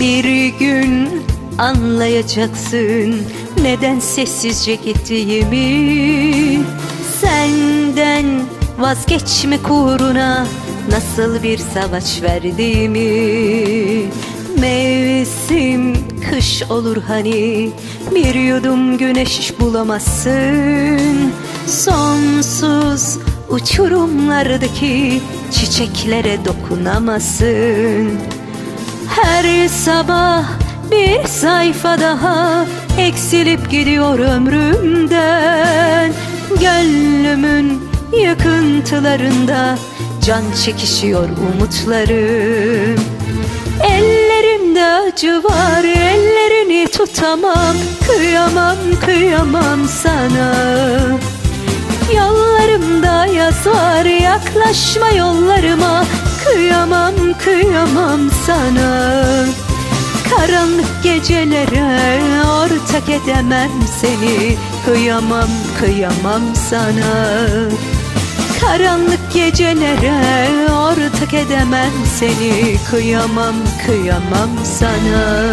Bir gün anlayacaksın neden sessizce gittiğimi Senden vazgeçmek uğruna nasıl bir savaş verdiğimi? Mevsim kış olur hani bir yudum güneş bulamazsın. Sonsuz uçurumlardaki çiçeklere dokunamazsın her sabah bir sayfa daha eksilip gidiyor ömrümden. Gönlümün yıkıntılarında can çekişiyor umutlarım. Ellerimde acı var ellerini tutamam. Kıyamam kıyamam sana. Yollarımda yaz var yaklaşma yollarıma Kıyamam kıyamam sana. Karanlık gecelere ortak edemem seni. Kıyamam kıyamam sana. Karanlık gecelere ortak edemem seni. Kıyamam kıyamam sana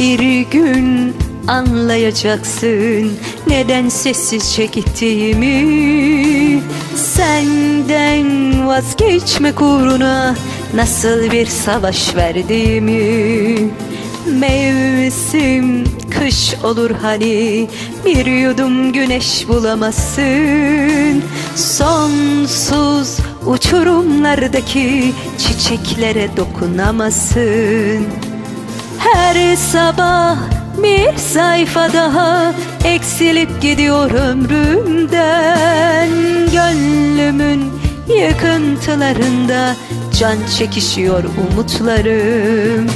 Bir gün anlayacaksın neden sessizce gittiğimi Senden vazgeçmek uğruna nasıl bir savaş verdiğimi. Mevsim kış olur hani bir yudum güneş bulamazsın. Sonsuz uçurumlardaki çiçeklere dokunamazsın her sabah bir sayfa daha eksilip gidiyor ömrümden. Gönlümün yıkıntılarında can çekişiyor umutlarım.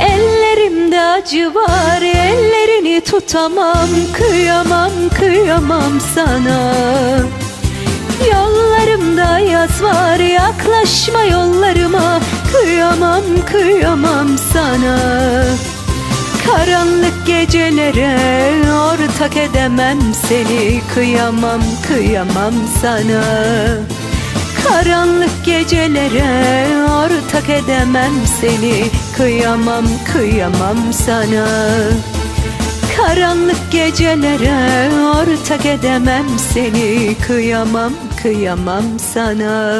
Ellerimde acı var ellerini tutamam Kıyamam kıyamam sana. Yollarımda yaz var yaklaşma yollarıma Kıyamam kıyamam sana. Karanlık gecelere ortak edemem seni. Kıyamam kıyamam sana. Karanlık gecelere ortak edemem seni. Kıyamam kıyamam sana. Karanlık gecelere ortak edemem seni. Kıyamam kıyamam sana